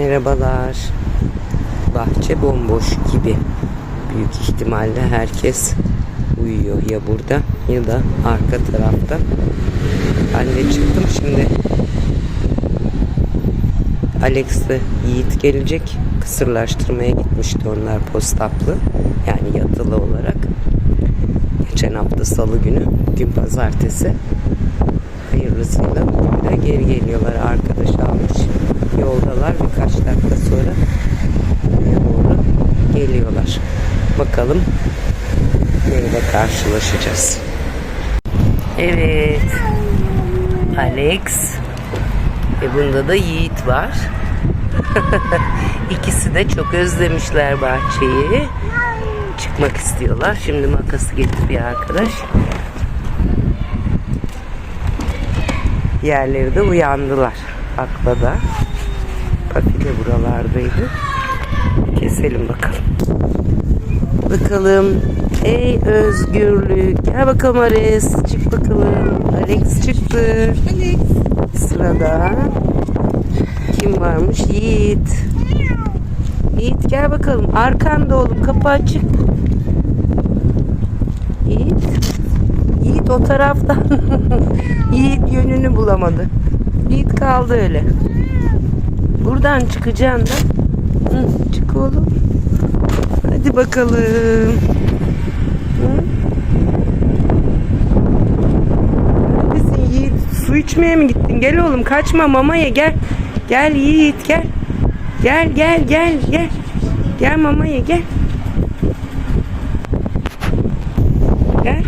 Merhabalar. Bahçe bomboş gibi. Büyük ihtimalle herkes uyuyor ya burada ya da arka tarafta. Ben de çıktım şimdi. Alex'le Yiğit gelecek. Kısırlaştırmaya gitmişti onlar postaplı. Yani yatılı olarak. Geçen hafta salı günü. Bugün pazartesi. Hayırlısıyla bugün de geri geliyorlar. Arkadaş Yoldalar. Birkaç dakika sonra buraya doğru geliyorlar. Bakalım nerede karşılaşacağız. Evet. Alex. Ve bunda da Yiğit var. İkisi de çok özlemişler bahçeyi. Çıkmak istiyorlar. Şimdi makası getiriyor arkadaş. Yerleri de uyandılar. Akla da. Papi de buralardaydı. Keselim bakalım. Bakalım. Ey özgürlük. Gel bakalım Ares. Çık bakalım. Alex çıktı. Alex. Sırada kim varmış? Yiğit. Yiğit gel bakalım. Arkanda oğlum. Kapı açık. Yiğit. Yiğit o taraftan. Yiğit yönünü bulamadı. Yiğit kaldı öyle. Buradan çıkacaksın da. Hı, çık oğlum. Hadi bakalım. Hı? Neredesin Yiğit? Su içmeye mi gittin? Gel oğlum kaçma mamaya gel. Gel Yiğit gel. Gel gel gel gel. Gel mamaya gel. Gel.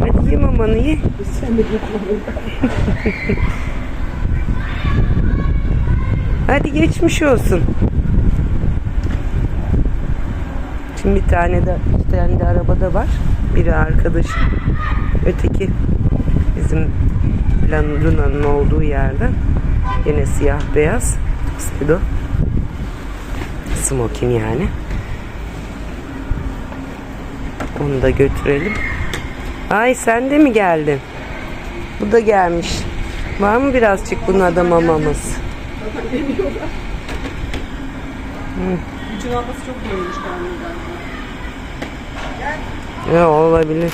Hadi ye mamanı ye. Sen de gitme. Hadi geçmiş olsun. Şimdi bir tane de iki tane de arabada var. Biri arkadaşım. Öteki bizim Luna'nın olduğu yerden. Yine siyah beyaz. Tuxedo. Smokin yani. Onu da götürelim. Ay sen de mi geldin? Bu da gelmiş. Var mı birazcık bunun mamamız? Gücün alması çok böylemiş galiba. Ya olabilir.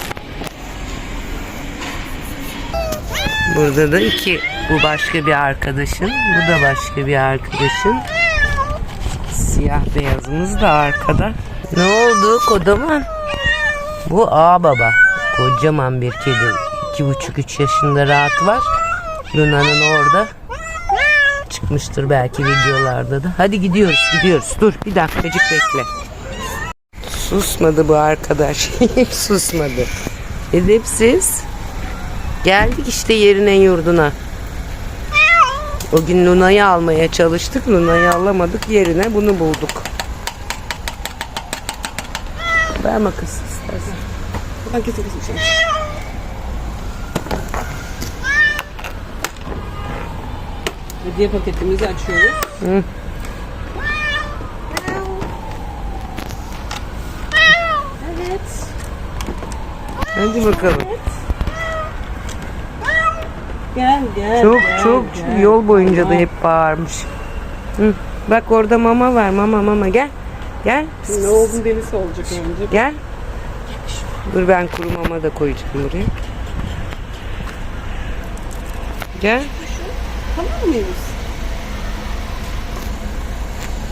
Burada da iki. Bu başka bir arkadaşın. Bu da başka bir arkadaşın. Siyah beyazımız da arkada. Ne oldu kodaman? Bu A baba. Kocaman bir kedi. İki buçuk üç yaşında rahat var. Luna'nın orada. Çıkmıştır belki videolarda da. Hadi gidiyoruz gidiyoruz. Dur bir dakikacık bekle. Susmadı bu arkadaş. Hiç susmadı. Edepsiz. Geldik işte yerine yurduna. O gün Luna'yı almaya çalıştık. Luna'yı alamadık. Yerine bunu bulduk. Ver makası istersen. Ben kesin şey. Hediye paketimizi açıyoruz. Hı. Evet. Hadi bakalım. Gel gel. Çok gel, çok gel. yol boyunca da hep bağırmış. Hı. Bak orada mama var. Mama mama gel. Gel. Ne oldun delisi olacak önce. Gel. Dur ben kuru mama da koyacağım buraya. Gel. Tamam mıyız?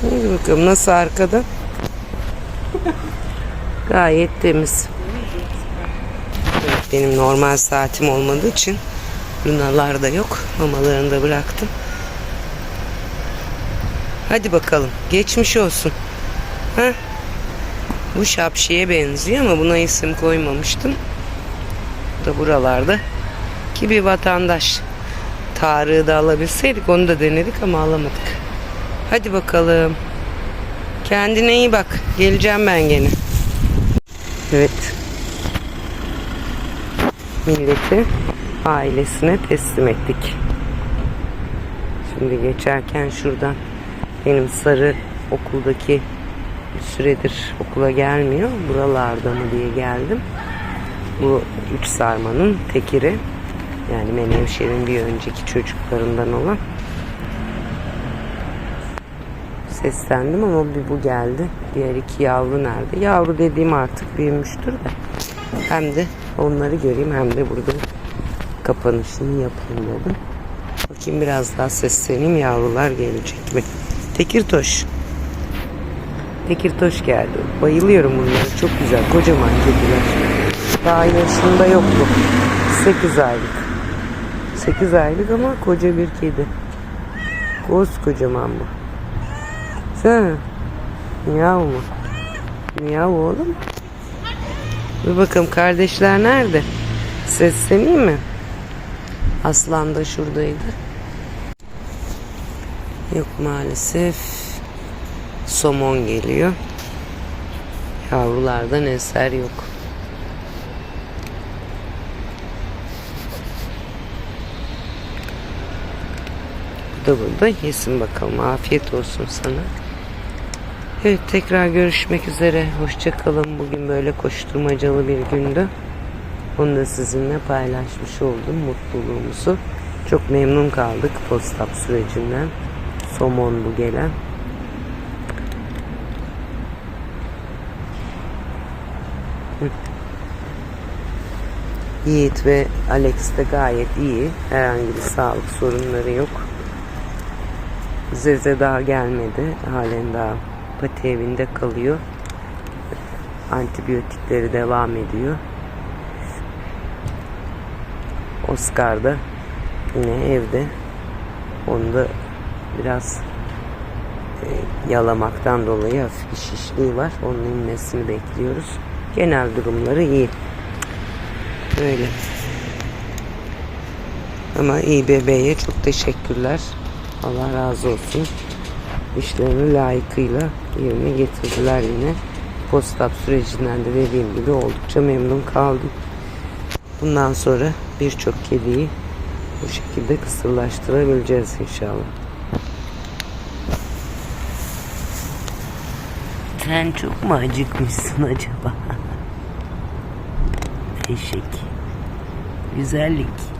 Hadi bakalım nasıl arkada? Gayet temiz. Evet, benim normal saatim olmadığı için lunalar da yok. Mamalarını da bıraktım. Hadi bakalım. Geçmiş olsun. Ha? Bu şapşiye benziyor ama buna isim koymamıştım. Bu da buralarda. Ki bir vatandaş. Tarık'ı da alabilseydik onu da denedik ama alamadık. Hadi bakalım. Kendine iyi bak. Geleceğim ben gene. Evet. Milleti ailesine teslim ettik. Şimdi geçerken şuradan benim sarı okuldaki bir süredir okula gelmiyor. Buralarda mı diye geldim. Bu üç sarmanın tekiri. Yani Menevşehir'in bir önceki çocuklarından olan seslendim ama bir bu geldi. Diğer iki yavru nerede? Yavru dediğim artık büyümüştür de. Hem de onları göreyim hem de burada kapanışını yapayım dedim. Bakayım biraz daha sesleneyim yavrular gelecek mi? Tekirtoş. Tekirtoş geldi. Bayılıyorum bunlara. Çok güzel. Kocaman kediler. Daha yaşında yok bu. 8 aylık. 8 aylık ama koca bir kedi. Koskocaman bu. Sen Miyav mı? Miyav oğlum. Bir bakalım kardeşler nerede? Sesleneyim mi? Aslan da şuradaydı. Yok maalesef. Somon geliyor. Yavrulardan eser yok. Da burada. Yesin bakalım. Afiyet olsun sana. Evet tekrar görüşmek üzere. Hoşçakalın. Bugün böyle koşturmacalı bir gündü. Onu da sizinle paylaşmış oldum mutluluğumuzu. Çok memnun kaldık postap sürecinden. Somon bu gelen. Yiğit ve Alex de gayet iyi. Herhangi bir sağlık sorunları yok. Zeze daha gelmedi. Halen daha pati evinde kalıyor. Antibiyotikleri devam ediyor. Oscar da yine evde. Onda biraz e, yalamaktan dolayı hafif bir şişliği var. Onun inmesini bekliyoruz. Genel durumları iyi. Böyle. Ama iyi bebeğe çok teşekkürler. Allah razı olsun. İşlerini layıkıyla yerine getirdiler yine. Postap sürecinden de dediğim gibi oldukça memnun kaldım. Bundan sonra birçok kediyi bu şekilde kısırlaştırabileceğiz inşallah. Sen çok mu acıkmışsın acaba? Eşek. Güzellik.